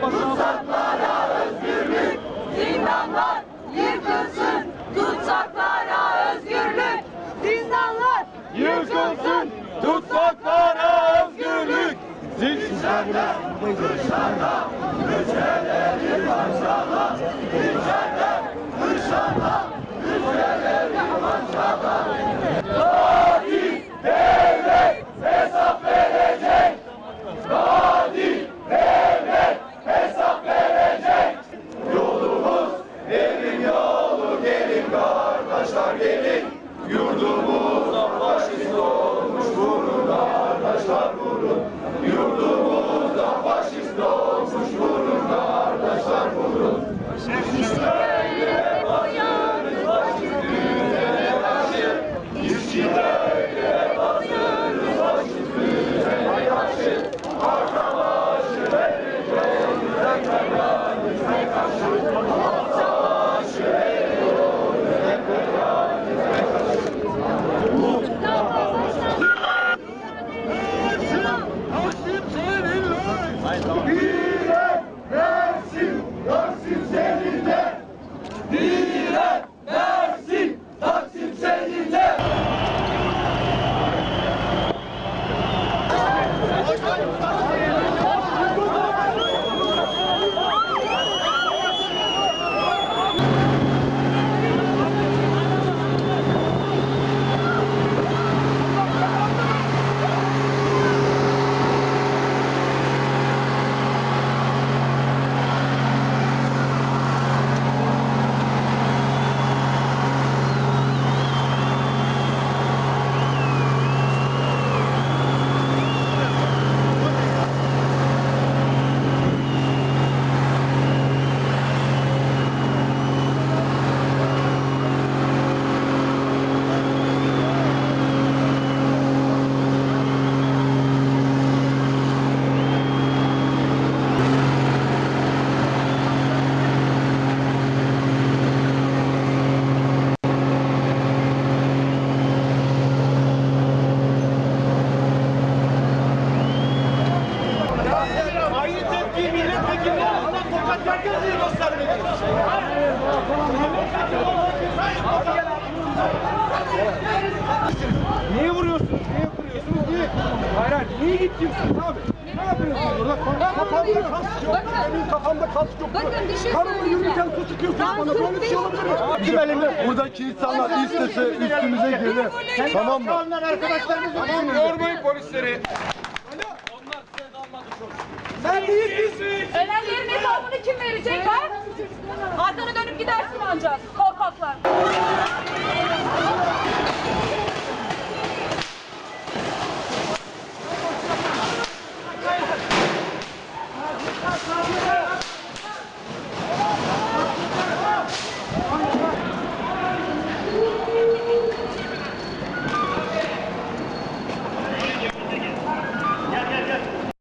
Tutsaklara özgürlük, zindanlar yıkılsın. Tutsaklara özgürlük, zindanlar yıkılsın. Tutsaklara özgürlük, zindanlar yıkılsın. Daha biraz buradayız. Aynı Niye vuruyorsunuz? Niye vuruyorsunuz? Niye? Hayır hayır. Niye gidiyorsunuz abi? Ne yapıyorsunuz burada? Kafamda kas yok. Benim kafamda kas yok. Bakın bir şey söyleyeceğim. yürürken su sıkıyorsunuz bana. Böyle bir şey olabilir mi? Bizim elimde buradaki insanlar istese üstümüze gelir. Tamam mı? Tamam yormayın polisleri. verecek ha? Dönüp gidersin ancak korkaklar.